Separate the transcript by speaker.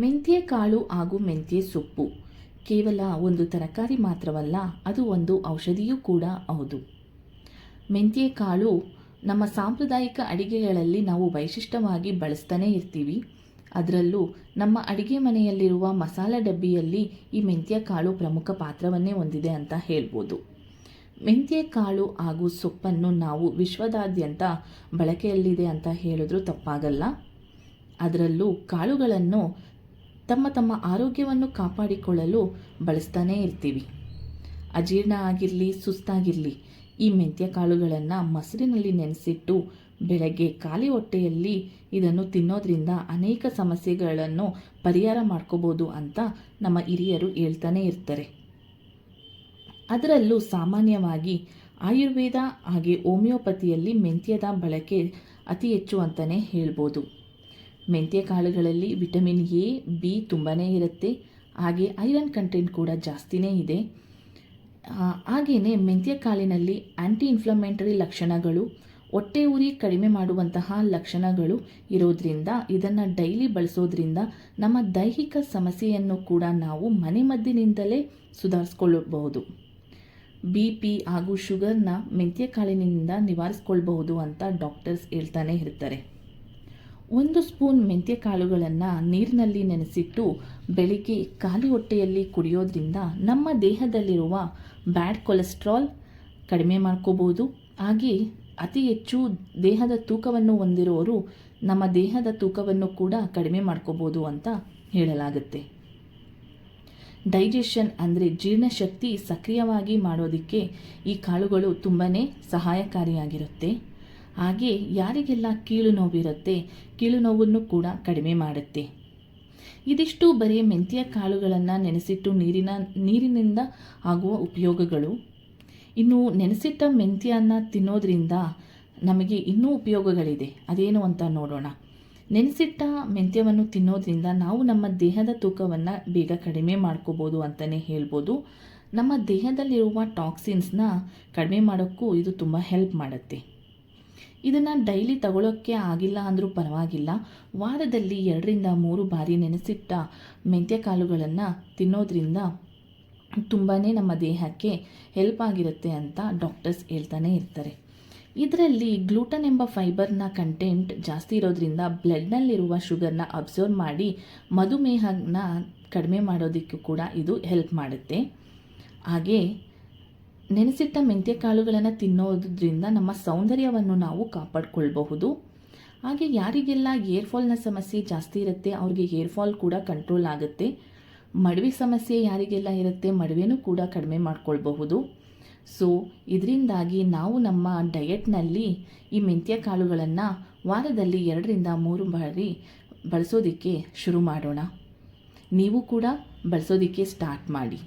Speaker 1: ಮೆಂತ್ಯ ಕಾಳು ಹಾಗೂ ಮೆಂತ್ಯ ಸೊಪ್ಪು. ಕೇವಲ ಒಂದು ತರಕಾರಿ ಮಾತ್ರವಲ್ಲ, ಅದು ಒಂದು ಔಷಧಿಯೂ ಕೂಡ ಹೌದು. ಮೆಂತ್ಯ ಕಾಳು ನಮ್ಮ ಸಾಂಪ್ರದಾಯಿಕ ಅಡಿಗೆಗಳಲ್ಲಿ ನಾವು ವೈಶಿಷ್ಟ್ಯವಾಗಿ ಬಳಸ್ತಾನೆ ಇರ್ತೀವಿ. ಅದರಲ್ಲೂ ನಮ್ಮ ಅಡಿಗೆ ಮನೆಯಲ್ಲಿರುವ ಮಸಾಲ ಡಬ್ಬಿಯಲ್ಲಿ ಈ ಮೆಂತ್ಯ ಕಾಳು ಪ್ರಮುಖ ಪಾತ್ರವನ್ನೇ ಹೊಂದಿದೆ ಅಂತ ಹೇಳ್ಬೋದು. ಮೆಂತ್ಯ ಕಾಳು ಹಾಗೂ ಸೊಪ್ಪನ್ನು ನಾವು ವಿಶ್ವದಾದ್ಯಂತ ಬಳಕೆಯಲ್ಲಿದೆ ಅಂತ ಹೇಳಿದ್ರೂ ತಪ್ಪಾಗಲ್ಲ. ಅದರಲ್ಲೂ ಕಾಳುಗಳನ್ನು ತಮ್ಮ ತಮ್ಮ ಆರೋಗ್ಯವನ್ನು ಕಾಪಾಡಿಕೊಳ್ಳಲು ಬಳಸ್ತಾನೇ ಇರ್ತೀವಿ. ಅಜೀರ್ಣ ಆಗಿರಲಿ, ಸುಸ್ತಾಗಿರಲಿ, ಈ ಮೆಂತ್ಯ ಕಾಳುಗಳನ್ನು ಮೊಸರಿನಲ್ಲಿ ನೆನೆಸಿಟ್ಟು ಬೆಳಗ್ಗೆ ಖಾಲಿ ಹೊಟ್ಟೆಯಲ್ಲಿ ಇದನ್ನು ತಿನ್ನೋದ್ರಿಂದ ಅನೇಕ ಸಮಸ್ಯೆಗಳನ್ನು ಪರಿಹಾರ ಮಾಡ್ಕೋಬೋದು ಅಂತ ನಮ್ಮ ಹಿರಿಯರು ಹೇಳ್ತಾನೆ ಇರ್ತಾರೆ. ಅದರಲ್ಲೂ ಸಾಮಾನ್ಯವಾಗಿ ಆಯುರ್ವೇದ ಹಾಗೆ ಹೋಮಿಯೋಪತಿಯಲ್ಲಿ ಮೆಂತ್ಯದ ಬಳಕೆ ಅತಿ ಹೆಚ್ಚು ಅಂತಲೇ ಹೇಳ್ಬೋದು. ಮೆಂತ್ಯ ಕಾಳುಗಳಲ್ಲಿ ವಿಟಮಿನ್ ಎ, ಬಿ ತುಂಬಾ ಇರುತ್ತೆ. ಹಾಗೆ ಐರನ್ ಕಂಟೆಂಟ್ ಕೂಡ ಜಾಸ್ತಿನೇ ಇದೆ. ಹಾಗೆಯೇ ಮೆಂತ್ಯ ಕಾಳಿನಲ್ಲಿ ಆ್ಯಂಟಿ ಇನ್ಫ್ಲಮೆಂಟರಿ ಲಕ್ಷಣಗಳು, ಹೊಟ್ಟೆ ಉರಿ ಕಡಿಮೆ ಮಾಡುವಂತಹ ಲಕ್ಷಣಗಳು ಇರೋದ್ರಿಂದ, ಇದನ್ನು ಡೈಲಿ ಬಳಸೋದ್ರಿಂದ ನಮ್ಮ ದೈಹಿಕ ಸಮಸ್ಯೆಯನ್ನು ಕೂಡ ನಾವು ಮನೆಮದ್ದಿನಿಂದಲೇ ಸುಧಾರಿಸ್ಕೊಳ್ಳಬಹುದು. ಬಿ ಪಿ ಹಾಗೂ ಶುಗರ್ನ ಮೆಂತ್ಯ ಕಾಳಿನಿಂದ ನಿವಾರಿಸ್ಕೊಳ್ಬಹುದು ಅಂತ ಡಾಕ್ಟರ್ಸ್ ಹೇಳ್ತಾನೆ ಇರ್ತಾರೆ. ಒಂದು ಸ್ಪೂನ್ ಮೆಂತ್ಯ ಕಾಳುಗಳನ್ನು ನೀರಿನಲ್ಲಿ ನೆನೆಸಿಟ್ಟು ಬೆಳಿಗ್ಗೆ ಖಾಲಿ ಹೊಟ್ಟೆಯಲ್ಲಿ ಕುಡಿಯೋದ್ರಿಂದ ನಮ್ಮ ದೇಹದಲ್ಲಿರುವ ಬ್ಯಾಡ್ ಕೊಲೆಸ್ಟ್ರಾಲ್ ಕಡಿಮೆ ಮಾಡ್ಕೋಬೋದು. ಹಾಗೆ ಅತಿ ಹೆಚ್ಚು ದೇಹದ ತೂಕವನ್ನು ಹೊಂದಿರೋರು ನಮ್ಮ ದೇಹದ ತೂಕವನ್ನು ಕೂಡ ಕಡಿಮೆ ಮಾಡ್ಕೋಬೋದು ಅಂತ ಹೇಳಲಾಗುತ್ತೆ. ಡೈಜೆಷನ್ ಅಂದರೆ ಜೀರ್ಣಶಕ್ತಿ ಸಕ್ರಿಯವಾಗಿ ಮಾಡೋದಕ್ಕೆ ಈ ಕಾಳುಗಳು ತುಂಬಾ ಸಹಾಯಕಾರಿಯಾಗಿರುತ್ತೆ. ಹಾಗೆ ಯಾರಿಗೆಲ್ಲ ಕೀಳು ನೋವಿರುತ್ತೆ ಕೀಳು ನೋವನ್ನು ಕೂಡ ಕಡಿಮೆ ಮಾಡುತ್ತೆ. ಇದಿಷ್ಟು ಬರೀ ಮೆಂತ್ಯ ಕಾಳುಗಳನ್ನು ನೆನೆಸಿಟ್ಟು ನೀರಿನ, ನೀರಿನಿಂದ ಆಗುವ ಉಪಯೋಗಗಳು. ಇನ್ನು ನೆನೆಸಿಟ್ಟ ಮೆಂತ್ಯನ್ನು ತಿನ್ನೋದ್ರಿಂದ ನಮಗೆ ಇನ್ನೂ ಉಪಯೋಗಗಳಿದೆ. ಅದೇನು ಅಂತ ನೋಡೋಣ. ನೆನೆಸಿಟ್ಟ ಮೆಂತ್ಯವನ್ನು ತಿನ್ನೋದ್ರಿಂದ ನಾವು ನಮ್ಮ ದೇಹದ ತೂಕವನ್ನು ಬೇಗ ಕಡಿಮೆ ಮಾಡ್ಕೋಬೋದು ಅಂತಲೇ ಹೇಳ್ಬೋದು. ನಮ್ಮ ದೇಹದಲ್ಲಿರುವ ಟಾಕ್ಸಿನ್ಸ್ನ ಕಡಿಮೆ ಮಾಡೋಕ್ಕೂ ಇದು ತುಂಬ ಹೆಲ್ಪ್ ಮಾಡುತ್ತೆ. ಇದನ್ನು ಡೈಲಿ ತಗೊಳ್ಳೋಕ್ಕೆ ಆಗಿಲ್ಲ ಅಂದರೂ ಪರವಾಗಿಲ್ಲ. ವಾರದಲ್ಲಿ ಎರಡರಿಂದ ಮೂರು ಬಾರಿ ನೆನೆಸಿಟ್ಟ ಮೆಂತ್ಯ ಕಾಳುಗಳನ್ನು ತಿನ್ನೋದ್ರಿಂದ ತುಂಬಾ ನಮ್ಮ ದೇಹಕ್ಕೆ ಹೆಲ್ಪ್ ಆಗಿರುತ್ತೆ ಅಂತ ಡಾಕ್ಟರ್ಸ್ ಹೇಳ್ತಾನೆ ಇರ್ತಾರೆ. ಇದರಲ್ಲಿ ಗ್ಲೂಟನ್ ಎಂಬ ಫೈಬರ್ನ ಕಂಟೆಂಟ್ ಜಾಸ್ತಿ ಇರೋದ್ರಿಂದ ಬ್ಲಡ್ನಲ್ಲಿರುವ ಶುಗರ್ನ ಅಬ್ಸರ್ವ್ ಮಾಡಿ ಮಧುಮೇಹನ ಕಡಿಮೆ ಮಾಡೋದಕ್ಕೂ ಕೂಡ ಇದು ಹೆಲ್ಪ್ ಮಾಡುತ್ತೆ. ಹಾಗೆ ನೆನೆಸಿಟ್ಟ ಮೆಂತ್ಯ ಕಾಳುಗಳನ್ನು ತಿನ್ನೋದ್ರಿಂದ ನಮ್ಮ ಸೌಂದರ್ಯವನ್ನು ನಾವು ಕಾಪಾಡಿಕೊಳ್ಬಹುದು. ಹಾಗೆ ಯಾರಿಗೆಲ್ಲ ಏರ್ ಫಾಲ್ನ ಸಮಸ್ಯೆ ಜಾಸ್ತಿ ಇರುತ್ತೆ, ಅವ್ರಿಗೆ ಏರ್ ಫಾಲ್ ಕೂಡ ಕಂಟ್ರೋಲ್ ಆಗುತ್ತೆ. ಮಡವೆ ಸಮಸ್ಯೆ ಯಾರಿಗೆಲ್ಲ ಇರುತ್ತೆ, ಮಡುವೆನೂ ಕೂಡ ಕಡಿಮೆ ಮಾಡ್ಕೊಳ್ಬಹುದು. ಸೊ ಇದರಿಂದಾಗಿ ನಾವು ನಮ್ಮ ಡಯೆಟ್ನಲ್ಲಿ ಈ ಮೆಂತ್ಯ ಕಾಳುಗಳನ್ನು ವಾರದಲ್ಲಿ ಎರಡರಿಂದ ಮೂರು ಬಾರಿ ಬಳಸೋದಕ್ಕೆ ಶುರು ಮಾಡೋಣ. ನೀವು ಕೂಡ ಬಳಸೋದಕ್ಕೆ ಸ್ಟಾರ್ಟ್ ಮಾಡಿ.